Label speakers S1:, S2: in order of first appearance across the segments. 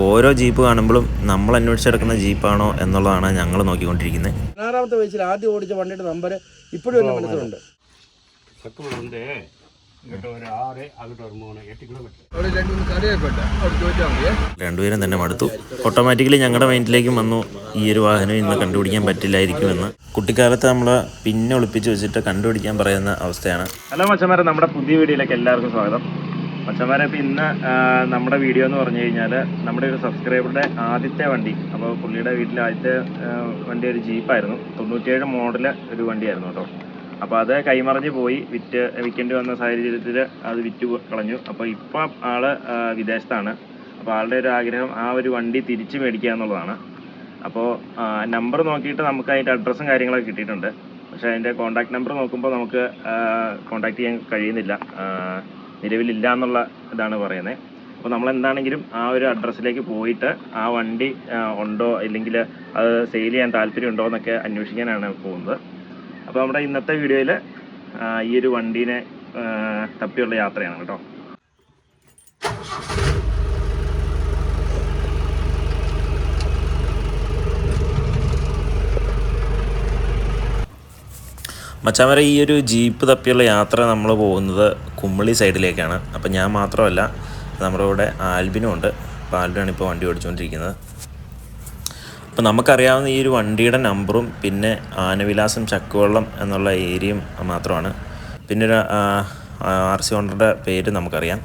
S1: ഓരോ ജീപ്പ് കാണുമ്പോഴും നമ്മൾ അന്വേഷിച്ചെടുക്കുന്ന ജീപ്പാണോ എന്നുള്ളതാണ് ഞങ്ങൾ നോക്കിക്കൊണ്ടിരിക്കുന്നത്.
S2: പതിനാറാമത്തെ വയസ്സിൽ ആദ്യം ഓടിച്ച വണ്ടിയുടെ നമ്പർ ഇപ്പോഴും
S1: രണ്ടുപേരും തന്നെ മടുത്തു. ഓട്ടോമാറ്റിക്കലി ഞങ്ങളുടെ മൈൻഡിലേക്കും വന്നു ഈ ഒരു വാഹനം ഇന്ന് കണ്ടുപിടിക്കാൻ പറ്റില്ലായിരിക്കുമെന്ന്. കുട്ടിക്കാലത്ത് നമ്മൾ പിന്നെ ഒളിപ്പിച്ച് വെച്ചിട്ട് കണ്ടുപിടിക്കാൻ പറയുന്ന അവസ്ഥയാണ്. ഹലോ മച്ചന്മാരെ നമ്മുടെ പുതിയ വീഡിയോയിലേക്ക് എല്ലാവർക്കും സ്വാഗതം. മച്ചന്മാരെ ഇപ്പം ഇന്ന് നമ്മുടെ വീഡിയോ എന്ന് പറഞ്ഞു കഴിഞ്ഞാൽ നമ്മുടെ ഒരു സബ്സ്ക്രൈബറുടെ ആദ്യത്തെ വണ്ടി. അപ്പോൾ പുള്ളിയുടെ വീട്ടിലെ ആദ്യത്തെ വണ്ടി ഒരു ജീപ്പായിരുന്നു തൊണ്ണൂറ്റിയേഴ് മോഡൽ ഒരു വണ്ടിയായിരുന്നു കേട്ടോ. അപ്പോൾ അത് കൈമറിഞ്ഞ് പോയി വിറ്റ് വിൽക്കേണ്ടി വന്ന സാഹചര്യത്തിൽ അത് വിറ്റ് കളഞ്ഞു. അപ്പോൾ ഇപ്പം ആൾ വിദേശത്താണ്. അപ്പോൾ ആളുടെ ഒരു ആഗ്രഹം ആ ഒരു വണ്ടി തിരിച്ച് മേടിക്കുക എന്നുള്ളതാണ്. അപ്പോൾ നമ്പർ നോക്കിയിട്ട് നമുക്ക് അതിന്റെ അഡ്രസ്സും കാര്യങ്ങളൊക്കെ കിട്ടിയിട്ടുണ്ട്. പക്ഷേ അതിന്റെ കോൺടാക്ട് നമ്പർ നോക്കുമ്പോൾ നമുക്ക് കോൺടാക്ട് ചെയ്യാൻ കഴിയുന്നില്ല. നിലവിലില്ല എന്നുള്ള ഇതാണ് പറയുന്നത് അപ്പോൾ നമ്മൾ എന്താണെങ്കിലും ആ ഒരു അഡ്രസ്സിലേക്ക് പോയിട്ട് ആ വണ്ടി ഉണ്ടോ ഇല്ലെങ്കിൽ അത് സെയിൽ ചെയ്യാൻ താല്പര്യം ഉണ്ടോ എന്നൊക്കെ അന്വേഷിക്കാനാണ് പോകുന്നത്. അപ്പോൾ നമ്മുടെ ഇന്നത്തെ വീഡിയോയിൽ ഈ ഒരു വണ്ടീനെ തപ്പിയുള്ള യാത്രയാണ് കേട്ടോ. മച്ചാമര ഈ ഒരു ജീപ്പ് തപ്പിയുള്ള യാത്ര നമ്മൾ പോകുന്നത് കുമ്മളി സൈഡിലേക്കാണ്. അപ്പം ഞാൻ മാത്രമല്ല നമ്മുടെ കൂടെ ആൽബിനും ഉണ്ട്. അപ്പോൾ ആൽബിനാണ് ഇപ്പോൾ വണ്ടി ഓടിച്ചുകൊണ്ടിരിക്കുന്നത് അപ്പോൾ നമുക്കറിയാവുന്ന ഈ ഒരു വണ്ടിയുടെ നമ്പറും പിന്നെ ആനവിലാസം ചക്കുവള്ളം എന്നുള്ള ഏരിയയും മാത്രമാണ്. പിന്നെ ഒരു ആർ സി ഓണറുടെ പേര് നമുക്കറിയാം.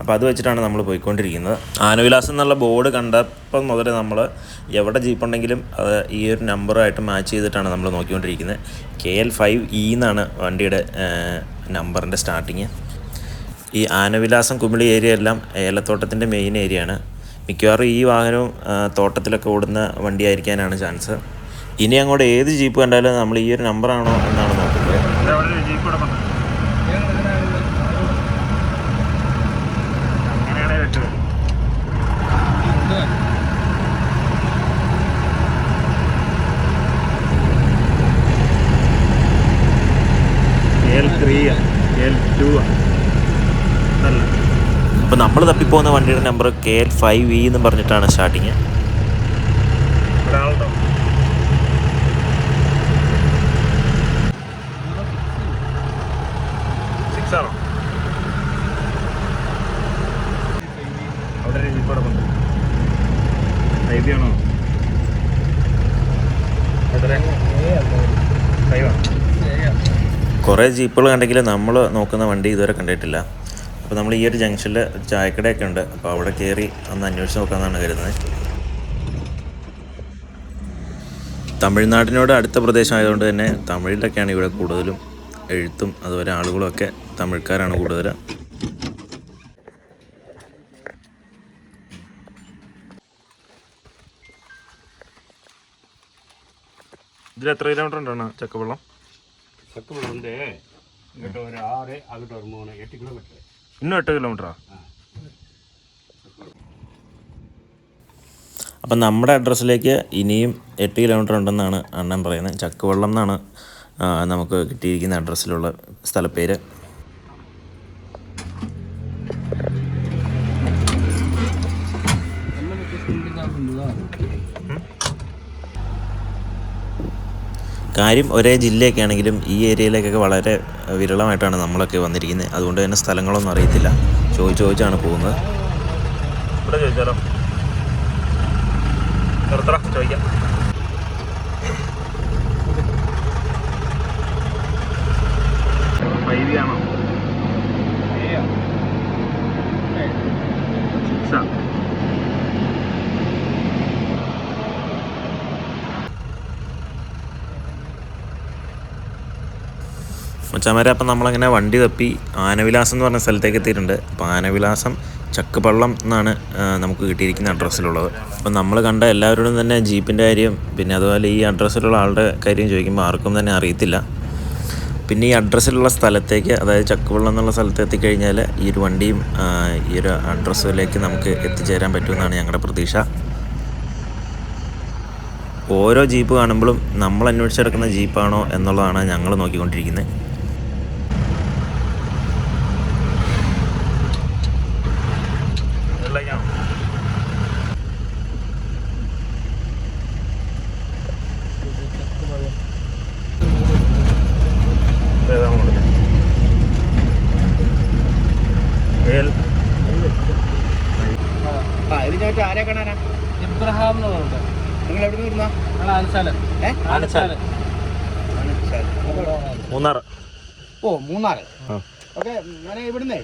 S1: അപ്പോൾ അത് വെച്ചിട്ടാണ് നമ്മൾ പോയിക്കൊണ്ടിരിക്കുന്നത്. ആനവിലാസം എന്നുള്ള ബോർഡ് കണ്ടപ്പം മുതൽ നമ്മൾ എവിടെ ജീപ്പ് ഉണ്ടെങ്കിലും അത് ഈ ഒരു നമ്പറുമായിട്ട് മാച്ച് ചെയ്തിട്ടാണ് നമ്മൾ നോക്കിക്കൊണ്ടിരിക്കുന്നത്. കെ എൽ ഫൈവ് ഇ എന്നാണ് വണ്ടിയുടെ നമ്പറിന്റെ സ്റ്റാർട്ടിങ്. ഈ ആനവിലാസം കുമിളി ഏരിയ എല്ലാം ഏലത്തോട്ടത്തിന്റെ മെയിൻ ഏരിയ ആണ്. മിക്കവാറും ഈ വാഹനവും തോട്ടത്തിലൊക്കെ ഓടുന്ന വണ്ടിയായിരിക്കാനാണ് ചാൻസ് ഇനി അങ്ങോട്ട് ഏത് ജീപ്പ് കണ്ടാലും നമ്മൾ ഈ ഒരു നമ്പറാണോ എന്നാണ് നോക്കുന്നത്. അപ്പോൾ നമ്മൾ തപ്പിപ്പോകുന്ന വണ്ടിയുടെ number K L five V എന്ന് പറഞ്ഞിട്ടാണ് സ്റ്റാർട്ടിങ് ആണോ? കുറേ ജീപ്പുകൾ കണ്ടെങ്കിലും നമ്മൾ നോക്കുന്ന വണ്ടി ഇതുവരെ കണ്ടിട്ടില്ല. അപ്പോൾ നമ്മൾ ഈ ഒരു ജംഗ്ഷനിൽ ചായക്കടയൊക്കെ ഉണ്ട്. അപ്പോൾ അവിടെ കയറി ഒന്ന് അന്വേഷിച്ച് നോക്കാമെന്നാണ് കരുതുന്നത് തമിഴ്നാടിനോട് അടുത്ത പ്രദേശമായതുകൊണ്ട് തന്നെ തമിഴിലൊക്കെയാണ് ഇവിടെ കൂടുതലും എഴുത്തും അതുപോലെ ആളുകളൊക്കെ തമിഴ്ക്കാരാണ് കൂടുതൽ ഇതിൽ എത്ര കിലോമീറ്റർ ഉണ്ടാണ് ചക്കവെള്ളം?
S3: ചക്കവെള്ളം ഉണ്ട്. ഇങ്ങോട്ട് ഒരു ആറ് അങ്ങോട്ട് ഒരു മൂന്ന് എട്ട് കിലോമീറ്റർ
S1: ഇന്നും എട്ട് കിലോമീറ്ററാ അപ്പം നമ്മുടെ അഡ്രസ്സിലേക്ക് ഇനിയും എട്ട് കിലോമീറ്റർ ഉണ്ടെന്നാണ് അണ്ണൻ പറയുന്നത്. ചക്കുവെള്ളം എന്നാണ് നമുക്ക് കിട്ടിയിരിക്കുന്ന അഡ്രസ്സിലുള്ള സ്ഥലപ്പേര്. കാര്യം ഒരേ ജില്ലയൊക്കെ ആണെങ്കിലും ഈ ഏരിയയിലേക്കൊക്കെ വളരെ വിരളമായിട്ടാണ് നമ്മളൊക്കെ വന്നിരിക്കുന്നത്. അതുകൊണ്ട് തന്നെ സ്ഥലങ്ങളൊന്നും അറിയത്തില്ല. ചോദിച്ച് ചോദിച്ചാണ് പോകുന്നത്. ഇവിടെ ചോദിച്ചാലോ? ചോദിക്കാം. ആണോ? സിക്സാ മച്ചാമാരെ അപ്പം നമ്മളങ്ങനെ വണ്ടി തപ്പി ആനവിലാസം എന്ന് പറഞ്ഞ സ്ഥലത്തേക്ക് എത്തിയിട്ടുണ്ട്. അപ്പോൾ ആനവിലാസം ചക്കപ്പള്ളം എന്നാണ് നമുക്ക് കിട്ടിയിരിക്കുന്ന അഡ്രസ്സിലുള്ളത്. അപ്പം നമ്മൾ കണ്ട എല്ലാവരോടും തന്നെ ജീപ്പിന്റെ കാര്യം പിന്നെ അതുപോലെ ഈ അഡ്രസ്സിലുള്ള ആളുടെ കാര്യം ചോദിക്കുമ്പോൾ ആർക്കും തന്നെ അറിയത്തില്ല. പിന്നെ ഈ അഡ്രസ്സിലുള്ള സ്ഥലത്തേക്ക് അതായത് ചക്കുവള്ളം എന്നുള്ള സ്ഥലത്ത് എത്തിക്കഴിഞ്ഞാൽ ഈ ഒരു വണ്ടിയും ഈ ഒരു അഡ്രസ്സിലേക്ക് നമുക്ക് എത്തിച്ചേരാൻ പറ്റുമെന്നാണ് ഞങ്ങളുടെ പ്രതീക്ഷ. ഓരോ ജീപ്പ് കാണുമ്പോഴും നമ്മൾ അന്വേഷിച്ചെടുക്കുന്ന ജീപ്പാണോ എന്നുള്ളതാണ് ഞങ്ങൾ നോക്കിക്കൊണ്ടിരിക്കുന്നത്.
S2: നിങ്ങൾ എവിടെ നിന്ന് വരുന്ന
S4: ഞങ്ങൾ ആനച്ചാലൻ
S2: ഏ?
S4: ആനച്ചാലൻ
S1: മൂന്നാർ
S2: ഓ മൂന്നാറ്.
S1: ആ.
S2: ഓക്കെ ഞാൻ ഇവിടുന്നേ.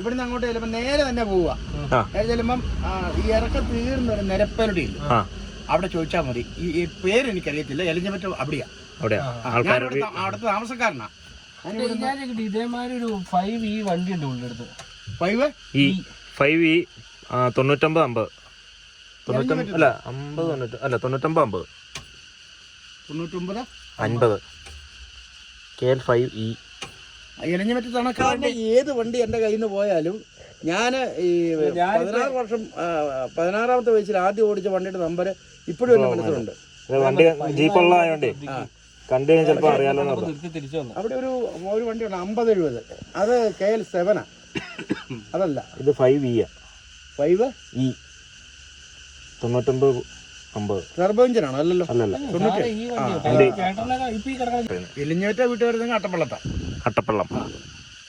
S2: ഇവിടുന്ന് അങ്ങോട്ട് ചെല്ലുമ്പോ നേരെ തന്നെ പോവുക നേരെ ചെല്ലുമ്പം ഈ ഇറക്ക തീർന്ന ഒരു നിരപ്പരുടെ ഇല്ല അവിടെ ചോദിച്ചാൽ മതി. ഈ പേര് എനിക്കറിയത്തില്ല എലിഞ്ഞമറ്റ അവിടെയാ. അവിടുത്തെ താമസക്കാരനാ.
S4: ഇതേമാതിരി ഒരു ഫൈവ് ഈ വണ്ടി ഉണ്ട് ഉള്ളടുത്ത്.
S2: ഫൈവ്
S1: ഈ ഫൈവ് ഈ തൊണ്ണൂറ്റൊമ്പത് അമ്പത്. തൊണ്ണൂറ്റൊമ്പത് അല്ല അമ്പത് തൊണ്ണൂറ്റി അല്ല തൊണ്ണൂറ്റൊമ്പത് അമ്പത്
S2: തൊണ്ണൂറ്റൊമ്പത്?
S1: അൻപത്. K L five E.
S2: എലിഞ്ഞമറ്റ തണക്കാരന്റെ ഏത് വണ്ടി എന്റെ കയ്യിൽ നിന്ന് പോയാലും ഞാൻ ഈ പതിനാറ് വർഷം പതിനാറാമത്തെ വയസ്സിൽ ആദ്യം ഓടിച്ച വണ്ടിയുടെ നമ്പർ ഇപ്പോഴും എന്റെ മനസ്സിലുണ്ട്.
S1: വണ്ടി കണ്ടു കഴിഞ്ഞാൽ ചിലപ്പോൾ അറിയാലോ
S2: അവിടെ ഒരു ഒരു വണ്ടിയുണ്ട് അമ്പത് എഴുപത്. അത് കെ എൽ സെവനാ. അതല്ല.
S1: ഇത് ഫൈവ് ഇ
S2: ഫൈവ്?
S1: ഇ. തൊണ്ണൂറ്റൊമ്പത് അമ്പത്.
S2: ടർബോ എഞ്ചിനാണോ അല്ലല്ലോ.
S1: അല്ലല്ല
S2: എലിഞ്ഞേറ്റ വീട്ടുകാർ അട്ടപ്പള്ളത്താ.
S1: അട്ടപ്പള്ളം.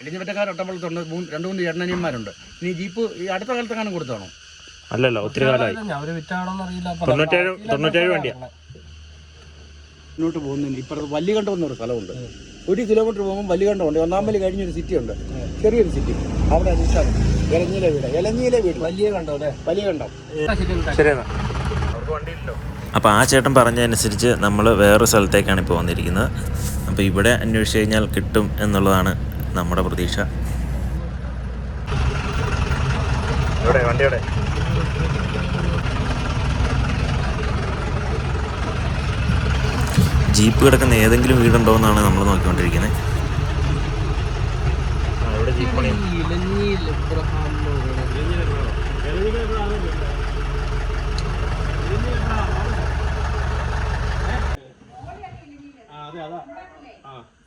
S2: എലിഞ്ഞേറ്റക്കാർ അട്ടപ്പള്ളത്തുണ്ട് മൂന്ന് രണ്ട് മൂന്ന് ചേട്ടനിയന്മാരുണ്ട് ഇനി ജീപ്പ് ഈ അടുത്ത കാലത്ത് കാണാൻ കൊടുത്താണോ?
S1: അല്ലല്ല ഒത്തിരി കാലമായി തൊണ്ണൂറ്റേഴ് തൊണ്ണൂറ്റേഴ് വണ്ടിയാ.
S2: മുന്നോട്ട് പോകുന്നതിന് ഇപ്പുറത്ത് വല്ലികണ്ഠം എന്നൊരു സ്ഥലമുണ്ട്. ഒരു കിലോമീറ്റർ പോകുമ്പോൾ വലിയകണ്ടമുണ്ട് ഒന്നാം വലി കഴിഞ്ഞൊരു സിറ്റി ഉണ്ട് ചെറിയൊരു സിറ്റി അവിടെ നിൽക്കാൻ ഇലഞ്ഞിയിലെ വീട്. ഇലഞ്ഞിയിലെ വീട്.
S4: വലിയ കണ്ടോ അല്ലേ?
S2: വലിയകണ്ഠം
S1: ശരി എന്നാ അപ്പോൾ ആ ചേട്ടൻ പറഞ്ഞതനുസരിച്ച് നമ്മൾ വേറൊരു സ്ഥലത്തേക്കാണ് ഇപ്പോൾ വന്നിരിക്കുന്നത്. അപ്പോൾ ഇവിടെ അന്വേഷിച്ച് കഴിഞ്ഞാൽ കിട്ടും എന്നുള്ളതാണ് നമ്മുടെ പ്രതീക്ഷ. ഇവിടെ വണ്ടി ജീപ്പ് കിടക്കുന്ന ഏതെങ്കിലും വീടുണ്ടോ എന്നാണ് നമ്മൾ നോക്കിക്കൊണ്ടിരിക്കുന്നത്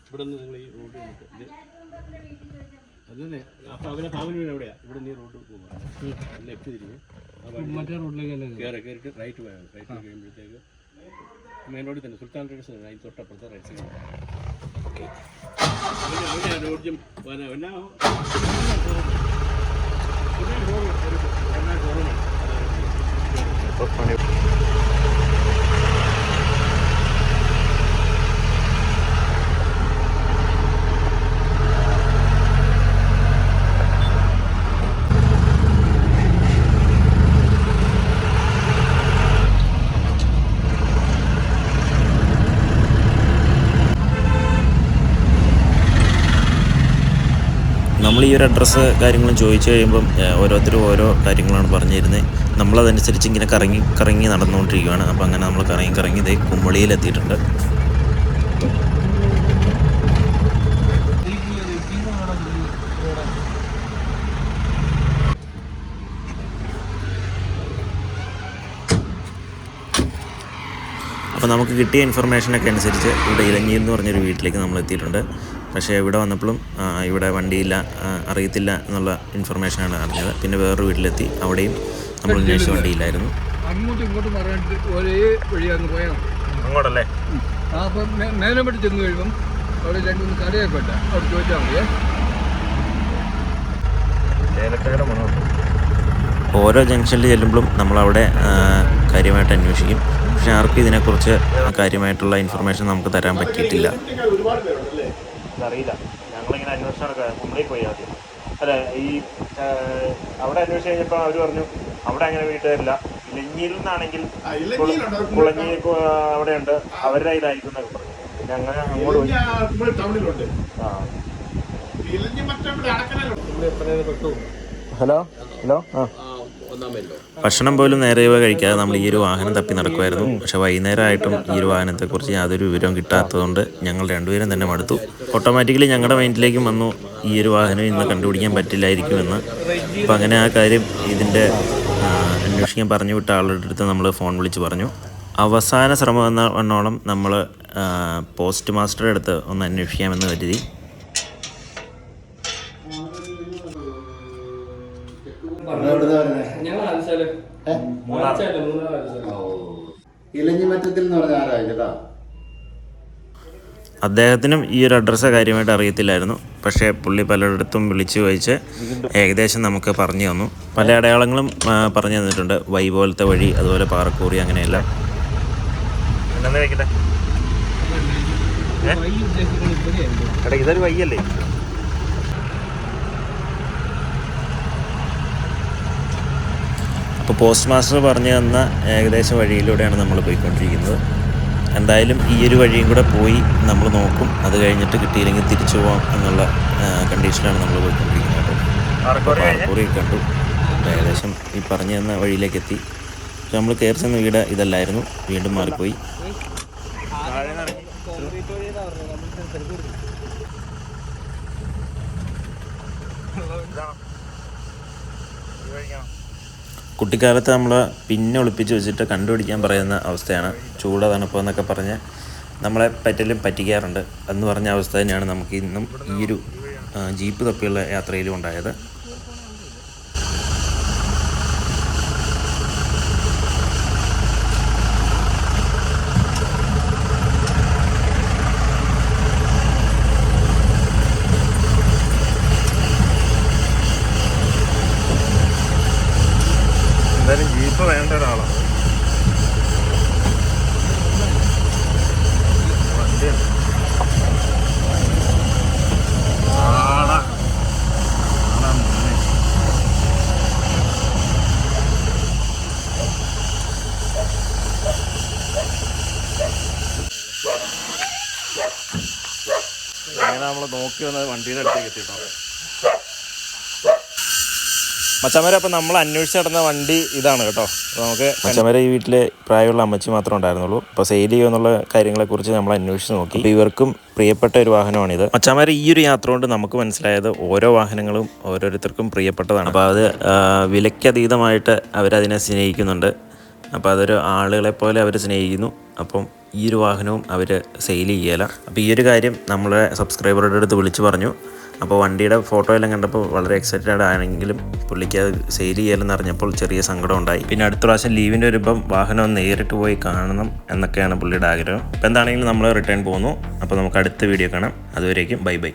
S1: ഇവിടെ
S3: നിങ്ങൾ ഈ റോഡ് നീ റോഡ് പോകുക ലെഫ്റ്റ് തിരിഞ്ഞ്
S4: മറ്റേ റോഡിലേക്ക്
S3: റൈറ്റ് പോയാൽ റൈറ്റ് കഴിയുമ്പോഴത്തേക്ക് മെയിൻ റോഡിൽ തന്നെ സുൽത്താൻ റോഡ്സ് അതിന് തൊട്ടപ്പുറത്തെ റൈഡ്സ് ഓക്കെ റോഡ്യം പിന്നെ
S1: നമ്മൾ ഈ ഒരു അഡ്രസ്സ് കാര്യങ്ങളും ചോദിച്ചു കഴിയുമ്പം ഓരോരുത്തരും ഓരോ കാര്യങ്ങളാണ് പറഞ്ഞു തരുന്നത് നമ്മളതനുസരിച്ച് ഇങ്ങനെ കറങ്ങി കറങ്ങി നടന്നുകൊണ്ടിരിക്കുകയാണ് അപ്പോൾ അങ്ങനെ നമ്മൾ കറങ്ങി കറങ്ങി ഇതേ കുമ്പളിയിലെത്തിയിട്ടുണ്ട്. അപ്പോൾ നമുക്ക് കിട്ടിയ ഇൻഫർമേഷനൊക്കെ അനുസരിച്ച് ഇവിടെ ഇലഞ്ഞിയിൽ എന്ന് പറഞ്ഞൊരു വീട്ടിലേക്ക് നമ്മൾ എത്തിയിട്ടുണ്ട്. പക്ഷേ ഇവിടെ വന്നപ്പോഴും ഇവിടെ വണ്ടിയില്ല അറിയത്തില്ല എന്നുള്ള ഇൻഫർമേഷനാണ് അറിഞ്ഞത്. പിന്നെ വേറൊരു വീട്ടിലെത്തി അവിടെയും നമ്മൾ അന്വേഷിച്ച വണ്ടിയില്ലായിരുന്നു
S5: അങ്ങോട്ടും ഇങ്ങോട്ടും ഒരേ
S1: അങ്ങോട്ടല്ലേ?
S5: അപ്പം ചെന്ന് കഴിയുമ്പം അവിടെ രണ്ട് മൂന്ന് കടയൊക്കെ ഉണ്ട് അവിടെ ചോദിച്ചാൽ മതിയേ.
S1: ഓരോ ജംഗ്ഷനിൽ ചെല്ലുമ്പോഴും നമ്മളവിടെ കാര്യമായിട്ട് അന്വേഷിക്കും. പക്ഷെ ആർക്കും ഇതിനെക്കുറിച്ച് കാര്യമായിട്ടുള്ള ഇൻഫർമേഷൻ നമുക്ക് തരാൻ പറ്റിയിട്ടില്ല. അറിയില്ല. ഞങ്ങളിങ്ങനെ അന്വേഷണം മുംബൈയിൽ പോയി ആദ്യം. അല്ല ഈ അവിടെ അന്വേഷിച്ച് കഴിഞ്ഞപ്പോൾ അവർ പറഞ്ഞു അവിടെ അങ്ങനെ വീട്ടുകാരില്ല. ഇലഞ്ഞിയിൽ നിന്നാണെങ്കിൽ കുളഞ്ഞി അവിടെയുണ്ട്. അവരുടെ കയ്യിലായിരിക്കും എന്നൊക്കെ പറഞ്ഞു. അങ്ങോട്ട് പോയി.
S6: ടൗണിലുണ്ട്.
S1: ആ.
S6: ഇലഞ്ഞി മറ്റേ അടക്കനല്ലോ
S1: ഹലോ? ഹലോ? ആ ഭക്ഷണം പോലും നേരെ കഴിക്കാതെ നമ്മൾ ഈ ഒരു വാഹനം തപ്പി നടക്കുമായിരുന്നു പക്ഷെ വൈകുന്നേരമായിട്ടും ഈ ഒരു വാഹനത്തെക്കുറിച്ച് യാതൊരു വിവരവും കിട്ടാത്തതുകൊണ്ട് ഞങ്ങൾ രണ്ടുപേരും തന്നെ മടുത്തു. ഓട്ടോമാറ്റിക്കലി ഞങ്ങളുടെ മൈൻഡിലേക്കും വന്നു ഈ ഒരു വാഹനം ഇന്ന് കണ്ടുപിടിക്കാൻ പറ്റില്ലായിരിക്കുമെന്ന്. അപ്പം അങ്ങനെ ആ കാര്യം ഇതിന്റെ അന്വേഷിക്കാൻ പറഞ്ഞു വിട്ട ആളുടെ അടുത്ത് നമ്മൾ ഫോൺ വിളിച്ച് പറഞ്ഞു. അവസാന ശ്രമം എന്ന വണ്ണോളം നമ്മൾ പോസ്റ്റ് മാസ്റ്ററുടെ അടുത്ത് ഒന്ന് അന്വേഷിക്കാമെന്ന് കരുതി.
S4: ഞങ്ങൾ
S2: ഇലഞ്ഞിമറ്റത്തിൽ എന്ന് പറഞ്ഞ ആരാ ചേട്ടാ
S1: അദ്ദേഹത്തിനും ഈ ഒരു അഡ്രസ്സ് കാര്യമായിട്ട് അറിയത്തില്ലായിരുന്നു. പക്ഷേ പുള്ളി പലയിടത്തും വിളിച്ചു ചോദിച്ച് ഏകദേശം നമുക്ക് പറഞ്ഞു തന്നു. പല അടയാളങ്ങളും പറഞ്ഞു തന്നിട്ടുണ്ട്. വൈ പോലത്തെ വഴി അതുപോലെ പാറക്കൂറി അങ്ങനെയെല്ലാം.
S4: വൈ
S1: ഇതൊരു വയ്യല്ലേ അപ്പോൾ പോസ്റ്റ് മാസ്റ്റർ പറഞ്ഞു തന്ന ഏകദേശം വഴിയിലൂടെയാണ് നമ്മൾ പോയിക്കൊണ്ടിരിക്കുന്നത്. എന്തായാലും ഈ ഒരു വഴിയും കൂടെ പോയി നമ്മൾ നോക്കും. അത് കഴിഞ്ഞിട്ട് കിട്ടിയില്ലെങ്കിൽ തിരിച്ചു പോകാം എന്നുള്ള കണ്ടീഷനാണ് നമ്മൾ പോയിക്കൊണ്ടിരിക്കുന്നത്. പാർക്കൂറി കണ്ടു. ഏകദേശം ഈ പറഞ്ഞു തന്ന വഴിയിലേക്ക് എത്തി പക്ഷെ നമ്മൾ കയറി ചെന്ന വീട് ഇതല്ലായിരുന്നു. വീണ്ടും മാറിപ്പോയി. കുട്ടിക്കാലത്ത് നമ്മൾ പിന്നെ ഒളിപ്പിച്ച് വെച്ചിട്ട് കണ്ടുപിടിക്കാൻ പറയുന്ന അവസ്ഥയാണ്. ചൂട തണുപ്പ് എന്നൊക്കെ പറഞ്ഞ് നമ്മളെ പറ്റലും പറ്റിക്കാറുണ്ട്. എന്ന് പറഞ്ഞ അവസ്ഥ തന്നെയാണ് നമുക്ക് ഇന്നും ഈ ഒരു ജീപ്പ് തപ്പിയുള്ള യാത്രയിലും ഉണ്ടായത്. എന്തായാലും ജീപ്പ് വേണ്ട ഒരാളാണ്. നമ്മൾ നോക്കി വന്നത് വണ്ടിയുടെ അടുത്തേക്ക് എത്തിയിട്ടുണ്ട്. മച്ചമര അപ്പം നമ്മൾ അന്വേഷിച്ച് നടന്ന വണ്ടി ഇതാണ് കേട്ടോ. അപ്പോൾ നമുക്ക് മച്ചമര ഈ വീട്ടിലെ പ്രായമുള്ള അമ്മച്ചി മാത്രമേ ഉണ്ടായിരുന്നുള്ളൂ. അപ്പോൾ സെയിൽ ചെയ്യുമെന്നുള്ള കാര്യങ്ങളെക്കുറിച്ച് നമ്മൾ അന്വേഷിച്ച് നോക്കി. അപ്പോൾ ഇവർക്കും പ്രിയപ്പെട്ട ഒരു വാഹനമാണിത്. മച്ചമര ഈ ഒരു യാത്ര കൊണ്ട് നമുക്ക് മനസ്സിലായത് ഓരോ വാഹനങ്ങളും ഓരോരുത്തർക്കും പ്രിയപ്പെട്ടതാണ്. അപ്പോൾ അത് വിലയ്ക്കതീതമായിട്ട് അവരതിനെ സ്നേഹിക്കുന്നുണ്ട്. അപ്പോൾ അതൊരു ആളുകളെ പോലെ അവർ സ്നേഹിക്കുന്നു. അപ്പം ഈ ഒരു വാഹനവും അവർ സെയിൽ ചെയ്യല. അപ്പോൾ ഈ ഒരു കാര്യം നമ്മളെ സബ്സ്ക്രൈബറുടെ അടുത്ത് വിളിച്ചു പറഞ്ഞു. അപ്പോൾ വണ്ടിയുടെ ഫോട്ടോ എല്ലാം കണ്ടപ്പോൾ വളരെ എക്സൈറ്റഡ് ആണെങ്കിലും പുള്ളിക്ക് അത് സെയിൽ ചെയ്യാമെന്ന് അറിഞ്ഞപ്പോൾ ചെറിയ സങ്കടം ഉണ്ടായി. പിന്നെ അടുത്ത പ്രാവശ്യം ലീവിന്റെ വരുമ്പം വാഹനം നേരിട്ട് പോയി കാണണം എന്നൊക്കെയാണ് പുള്ളിയുടെ ആഗ്രഹം. അപ്പോൾ എന്താണെങ്കിലും നമ്മൾ റിട്ടേൺ പോകുന്നു. അപ്പോൾ നമുക്ക് അടുത്ത വീഡിയോ കാണാം. അതുവരേക്കും ബൈ ബൈ.